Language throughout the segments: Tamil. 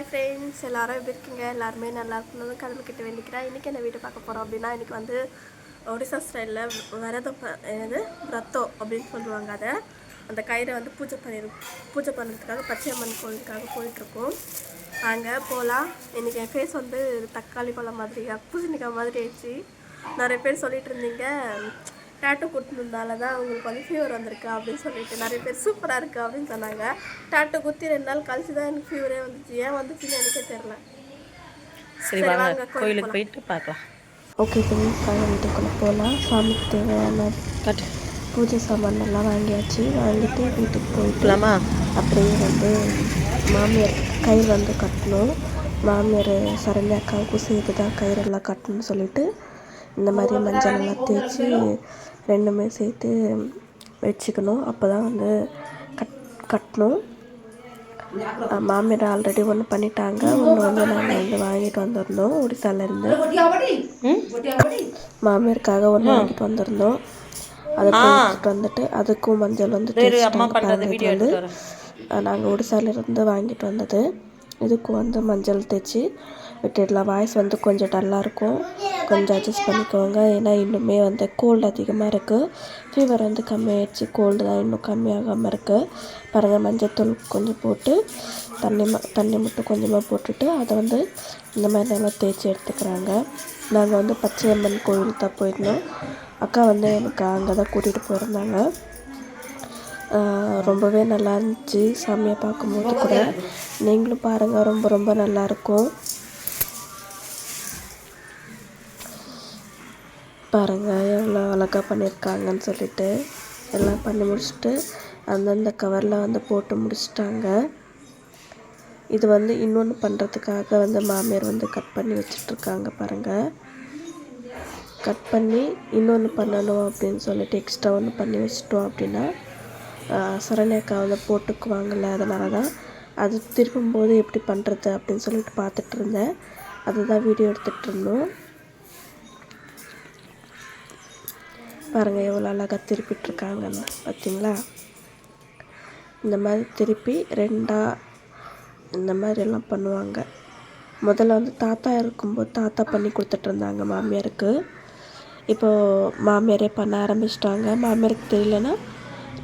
ஹாய் ஃப்ரெண்ட்ஸ் எல்லோரும் எப்படி இருக்கீங்க? எல்லாருமே நல்லா இருக்கணும்னு கிளம்பிக்கிட்டு வேண்டிக்கிறேன். இன்றைக்கி என்ன வீட்டை பார்க்க போகிறோம் அப்படின்னா இன்றைக்கி வந்து ஒடிசா ஸ்டைலில் விரதம் என்னது? விரத்தம் அப்படின்னு சொல்லுவாங்க அதை. அந்த கயிறை வந்து பூஜை பண்ணி பூஜை பண்ணுறதுக்காக பச்சையம்மன் கோயிலுக்காக போயிட்டுருக்கோம். அங்கே போகலாம் இன்றைக்கி என் ஃபேஸ் வந்து தக்காளி பழம் மாதிரி பூசணிக்காய் மாதிரி ஆயிடுச்சு. நிறைய பேர் சொல்லிகிட்டு இருந்தீங்க. டேட்டோ குத்துனதால தான் உங்களுக்கு வந்து ஃபீவர் வந்திருக்கு அப்படின்னு சொல்லிட்டு நிறைய பேர் சூப்பராக இருக்குது அப்படின்னு சொன்னாங்க. டேட்டோ குத்தி ரெண்டு நாள் கழிச்சு தான் எனக்கு ஃபீவரே வந்துச்சு. ஏன் வந்துச்சுன்னு எனக்கே தெரில சரி வாங்க கோயிலுக்கு போயிட்டு பார்க்கலாம். ஓகே ஃப்ரெண்ட்ஸ் வீட்டுக்குள்ளே போகலாம் சாமிக்கு தேவையான காட்டு. பூஜை சாமான் எல்லாம் வாங்கியாச்சு. வாங்கிட்டு வீட்டுக்கு போயிட்டு போகலாமா அப்படியே வந்து மாமியார் கயிறு வந்து கட்டணும். மாமியார் சரண்யா அக்காவுக்கும் சேர்த்து தான் கயிறெல்லாம் கட்டணும்னு சொல்லிட்டு இந்த மாதிரி மஞ்சள் எல்லாம் தேய்ச்சி ரெண்டுமே சேர்த்து வச்சுக்கணும். அப்போ தான் வந்து கட் கட்டணும். மாமியார் ஆல்ரெடி ஒன்று பண்ணிட்டாங்க. ஒன்று வந்து நாங்கள் வந்து வாங்கிட்டு வந்திருந்தோம். ஒடிசாலேருந்து. மாமியாருக்காக ஒன்று வாங்கிட்டு வந்திருந்தோம். அதை கொடுத்துட்டு வந்துட்டு அதுக்கும் மஞ்சள் வந்து வந்து. நாங்கள் ஒடிசாலேருந்து வாங்கிட்டு வந்தது. இதுக்கு வந்து மஞ்சள் தேய்ச்சி விட்டுடலாம். வாய்ஸ் வந்து கொஞ்சம் டல்லாக இருக்கும் கொஞ்சம் அட்ஜஸ்ட் பண்ணிக்கோங்க. ஏன்னா இன்னுமே வந்து கோல்டு அதிகமாக இருக்குது ஃபீவர் வந்து கம்மியாயிடுச்சு. கோல்டு தான் இன்னும் கம்மியாகாமல் இருக்குது பாருங்கள் மஞ்சத்தூள் கொஞ்சம் போட்டு தண்ணி ம தண்ணி மட்டும் கொஞ்சமாக போட்டுட்டு அதை வந்து இந்த மாதிரி நல்லா தேய்ச்சி எடுத்துக்கிறாங்க. நாங்கள் வந்து பச்சையம்மன் கோயில் தான் போயிருந்தோம். அக்கா வந்து எனக்கு அங்கே தான் கூட்டிகிட்டு போயிருந்தாங்க. ரொம்பவே நல்லா இருந்துச்சு சாமியை பார்க்கும்போது கூட. நீங்களும் பாருங்கள் ரொம்ப ரொம்ப நல்லாயிருக்கும் பாருங்கள் எவ்வளோ அழகாக பண்ணியிருக்காங்கன்னு சொல்லிட்டு. எல்லாம் பண்ணி முடிச்சுட்டு அந்தந்த கவரில் வந்து போட்டு முடிச்சிட்டாங்க. இது வந்து இன்னொன்று பண்ணுறதுக்காக வந்து மாமியார் வந்து கட் பண்ணி வச்சிட்ருக்காங்க பாருங்கள் கட் பண்ணி இன்னொன்று பண்ணணும் அப்படின்னு சொல்லிட்டு எக்ஸ்ட்ரா ஒன்று பண்ணி வச்சிட்டோம் அப்படின்னா சரண்யாக்கா வந்து போட்டுக்குவாங்கல்ல அதனால தான் அது திரும்பும்போது எப்படி பண்ணுறது அப்படின்னு சொல்லிட்டு பார்த்துட்டு இருந்தேன் அதுதான் வீடியோ எடுத்துகிட்டு இருந்தோம் பாருங்கள் எவ்வளோ அழகாக திருப்பிட்டுருக்காங்கன்னு பார்த்தீங்களா? இந்த மாதிரி திருப்பி ரெண்டாக இந்த மாதிரி எல்லாம் பண்ணுவாங்க. முதல்ல வந்து தாத்தா இருக்கும்போது தாத்தா பண்ணி கொடுத்துட்ருந்தாங்க மாமியாருக்கு. இப்போது மாமியாரே பண்ண ஆரம்பிச்சிட்டாங்க. மாமியாருக்கு தெரியலன்னா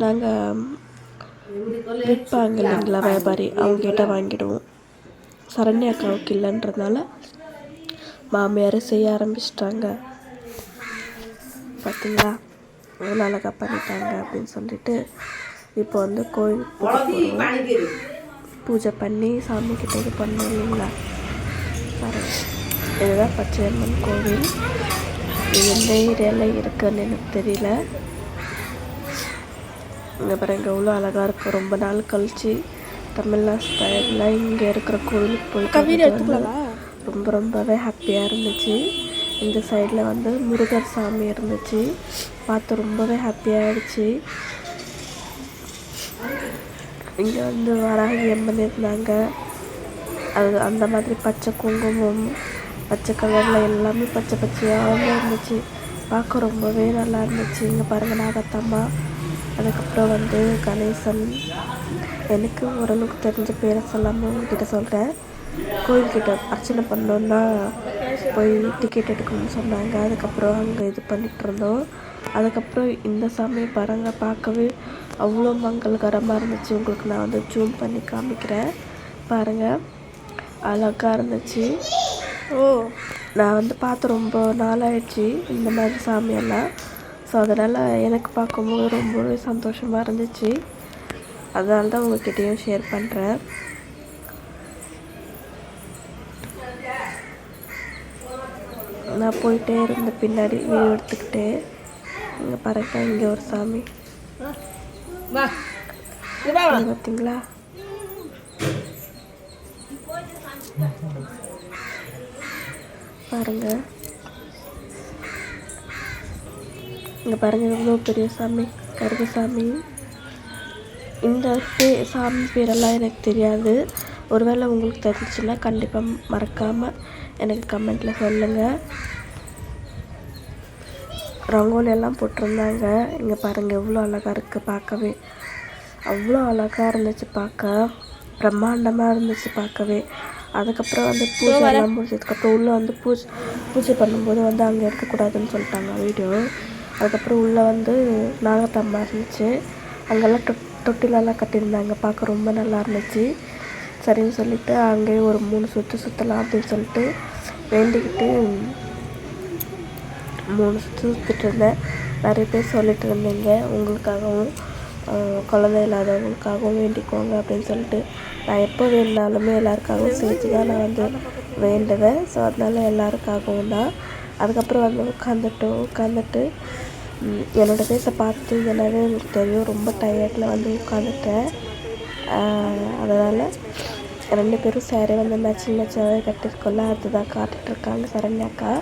நாங்கள் விற்பாங்க இல்லைங்களா வியாபாரி அவங்ககிட்ட வாங்கிடுவோம். சரண்யா அக்காவுக்கு இல்லைன்றதுனால மாமியார் செய்ய ஆரம்பிச்சிட்டாங்க. பார்த்தீங்களா எவ்வளோ அழகாக பண்ணிட்டாங்க அப்படின்னு சொல்லிட்டு இப்போ வந்து கோயில் பூஜை பூஜை பண்ணி சாமி கிட்ட இது பண்ணோம் இல்லைங்களா? இதுதான் பச்சையம்மன் கோவில். இது எந்த ஏரியாவில் இருக்குன்னு எனக்கு தெரியல. இங்கே பாருங்க எவ்வளோ அழகாக இருக்கும் ரொம்ப நாள் கழிச்சு தமிழ்நாடு ஸ்டைலில் இங்கே இருக்கிற கோவிலுக்கு வந்து ரொம்ப ரொம்பவே ஹாப்பியாக இருந்துச்சு. இந்த சைடில் வந்து முருகர் சாமி இருந்துச்சு. பார்த்து ரொம்பவே ஹாப்பியாகிடுச்சு இங்கே வந்து வராகி அம்மன் இருந்தாங்க. அது அந்த மாதிரி பச்சை குங்குமம் பச்சை கலரில் எல்லாமே பச்சை பச்சையாக இருந்துச்சு. பார்க்க ரொம்பவே நல்லா இருந்துச்சு. இங்கே பாருங்கள் நாகத்தம்மா. அதுக்கப்புறம் வந்து கணேசன். எனக்கு ஓரளவுக்கு தெரிஞ்ச பேரை சொல்லாமல் உங்ககிட்ட சொல்கிறேன் கோயில்கிட்ட அர்ச்சனை பண்ணோன்னா போய் டிக்கெட் எடுக்கணும்னு சொன்னாங்க. அதுக்கப்புறம் அங்கே இது பண்ணிகிட்டு இருந்தோம். அதுக்கப்புறம் இந்த சாமியை பாருங்கள் பார்க்கவே அவ்வளோ மங்களகரமாக இருந்துச்சு. உங்களுக்கு நான் வந்து ஜூம் பண்ணி காமிக்கிறேன். பாருங்கள் அழகாக இருந்துச்சு. ஓ நான் வந்து பார்த்து ரொம்ப நாளாயிடுச்சு இந்த மாதிரி சாமியெல்லாம். ஸோ அதனால் எனக்கு பார்க்கும்போது ரொம்பவே சந்தோஷமாக இருந்துச்சு. அதனால தான் உங்ககிட்டயும் ஷேர் பண்ணுறேன் நான் போயிட்டே இருந்த பின்னாடி வீடியோ எடுத்துக்கிட்டே இங்கே பாருங்க இங்கே ஒரு சாமி. பார்த்தீங்களா பாருங்க. இங்கே பாருங்க எவ்வளோ பெரிய சாமி கருகசாமி இந்த பே சாமி பேரெல்லாம் எனக்கு தெரியாது. ஒருவேளை உங்களுக்கு தெரிஞ்சுன்னா கண்டிப்பாக மறக்காமல் எனக்கு கமெண்ட்டில் சொல்லுங்கள் ரங்கோலி எல்லாம் போட்டிருந்தாங்க. இங்கே பாருங்கள் எவ்வளோ அழகாக இருக்குது பார்க்கவே. அவ்வளோ அழகாக இருந்துச்சு பார்க்க. பிரம்மாண்டமாக இருந்துச்சு பார்க்கவே. அதுக்கப்புறம் வந்து பூஜை எல்லாம் முடிஞ்சதுக்கப்புறம் உள்ளே வந்து பூஜை பூஜை பண்ணும்போது வந்து அங்கே இருக்கக்கூடாதுன்னு சொல்லிட்டாங்க வீடியோ. அதுக்கப்புறம் உள்ளே வந்து நாகத்தம்மா இருந்துச்சு. அங்கெல்லாம் தொ தொட்டிலெல்லாம் கட்டியிருந்தாங்க. பார்க்க ரொம்ப நல்லா இருந்துச்சு. சரின்னு சொல்லிட்டு அங்கேயே ஒரு மூணு சுற்று சுற்றலாம் அப்படின்னு சொல்லிட்டு வேண்டிக்கிட்டு மூணு சுற்று சுற்றிட்டு இருந்தேன். நிறைய பேர் சொல்லிட்டு இருந்தீங்க. உங்களுக்காகவும் குழந்தை இல்லாதவங்களுக்காகவும் வேண்டிக்கோங்க அப்படின்னு சொல்லிட்டு. நான் எப்போ வேணுனாலுமே எல்லாருக்காகவும் சேர்த்து தான் நான் வந்து வேண்டுவேன். ஸோ அதனால எல்லாருக்காகவும் தான். அதுக்கப்புறம் வந்து உட்காந்துட்டோம். உட்காந்துட்டு என்னோடய ஃபேஸை பார்த்து பார்த்தீங்கன்னாவே உங்களுக்கு தெரியும். ரொம்ப டயர்டில் வந்து உட்காந்துட்டேன். அதனால் ரெண்டு பேரும் சேரீ வந்து மேட்சிங் மேட்சாகவே கட்டிருக்கோம்ல அதுதான் காட்டிட்டு இருக்காங்க சரண்யாக்கா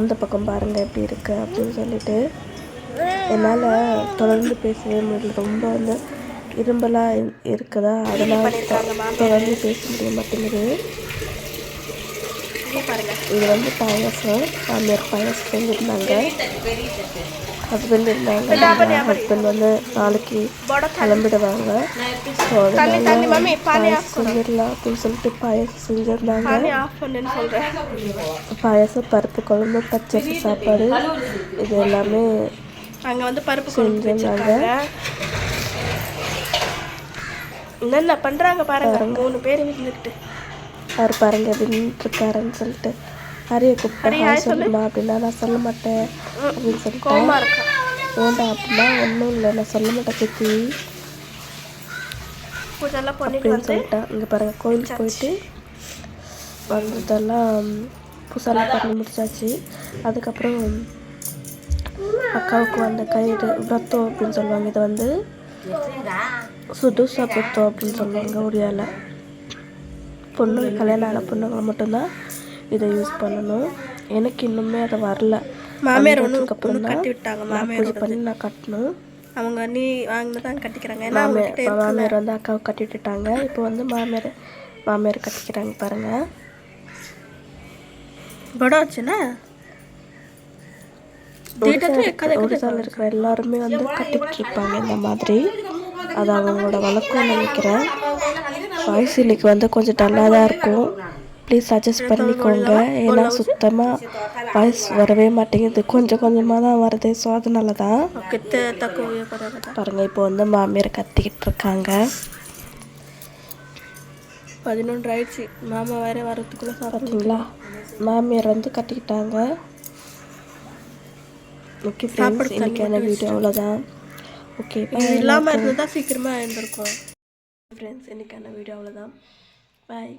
இந்த பக்கம் பாருங்கள் எப்படி இருக்குது அப்படின்னு சொல்லிட்டு. என்னால் தொடர்ந்து பேசவே முடியல. ரொம்ப வந்து இரும்பலாக இருக்குதா? அதனால் தொடர்ந்து பேச முடிய மாட்டேங்குது. இது வந்து பாயசம் மாமியார் பாயசம் செஞ்சுருந்தாங்க. ஹஸ்பண்ட் இருந்தாங்க. ஹஸ்பண்ட் வந்து நாளைக்கு கிளம்பிடுவாங்க. ஸோ அதனால பாயசம் செஞ்சிடலாம் அப்படின்னு சொல்லிட்டு பாயசம் செஞ்சுருந்தாங்க. பாயசம் பருப்பு குழம்பு பச்சரிசி சாப்பாடு இது எல்லாமே அங்கே வந்து பருப்பு செஞ்சிருந்தாங்க. என்னென்ன பண்ணுறாங்க பாருங்க. மூணு பேர் இருந்துக்கிட்டு அவர் பாருங்க இருக்காருன்னு சொல்லிட்டு. ஹரியை கூப்பிட்டு ஹாய் சொல்லுமா அப்படின்னா நான் சொல்ல மாட்டேன் அப்படின்னு சொல்லிட்டேன் வேண்டாம் அப்படின்னா ஒன்றும் இல்லை நான் சொல்ல மாட்டேன் சித்தி அப்படின்னு சொல்லிட்டேன் இங்கே பாருங்க கோயிலுக்கு போயிட்டு வந்ததெல்லாம் பூசாலாம் பண்ணி முடிச்சாச்சு. அதுக்கப்புறம் அக்காவுக்கு வந்த கயிறு விரத்தம் அப்படின்னு சொல்லுவாங்க இதை வந்து சுதுசா புத்தம் அப்படின்னு சொல்லுவாங்க ஒடியால பொண்ணுங்க கல்யாணம் ஆன பொண்ணுங்களை மட்டும்தான் இதை யூஸ் பண்ணணும். எனக்கு இன்னுமே அதை வரல. மாமியார் ஒன்று அதுக்கப்புறம் தான் கட்டி விட்டாங்க பூஜை பண்ணி நான் கட்டணும். அவங்க நீ வாங்கினதான் கட்டிக்கிறாங்க. ஏன்னா மாமியார் மாமியார் வந்து அக்காவை கட்டி விட்டுட்டாங்க. இப்போ வந்து மாமியார் மாமியார் கட்டிக்கிறாங்க பாருங்க. படம் வச்சுன்னா ஒரிசால இருக்கிற எல்லாருமே வந்து கட்டிக்கிட்டு இருப்பாங்க இந்த மாதிரி. அது அவங்களோட வழக்கம் நினைக்கிறேன். வாய்ஸ் இன்னைக்கு வந்து கொஞ்சம் டல்லாக தான் இருக்கும். ப்ளீஸ் அட்ஜஸ்ட் பண்ணிக்கோங்க. ஏன்னா சுத்தமாக வாய்ஸ் வரவே மாட்டேங்குது. கொஞ்சம் கொஞ்சமாக தான் வருது. ஸோ அதனால தான் பாருங்கள் இப்போ வந்து மாமியார் கத்திக்கிட்டு இருக்காங்க. பதினொன்று ஆயிடுச்சு. மாமா வேற வரதுக்குள்ளே சாப்பிட்டு பார்த்தீங்களா மாமியார் வந்து கட்டிக்கிட்டாங்க ஓகே ஃப்ரெண்ட்ஸ் இன்னைக்கான வீடியோ அவ்வளோதான் ஓகே இல்லாமல் இருந்தால் சீக்கிரமாக எழுந்திருக்கும்? ஃப்ரெண்ட்ஸ் இன்றைக்கான வீடியோ அவ்வளோதான் பாய்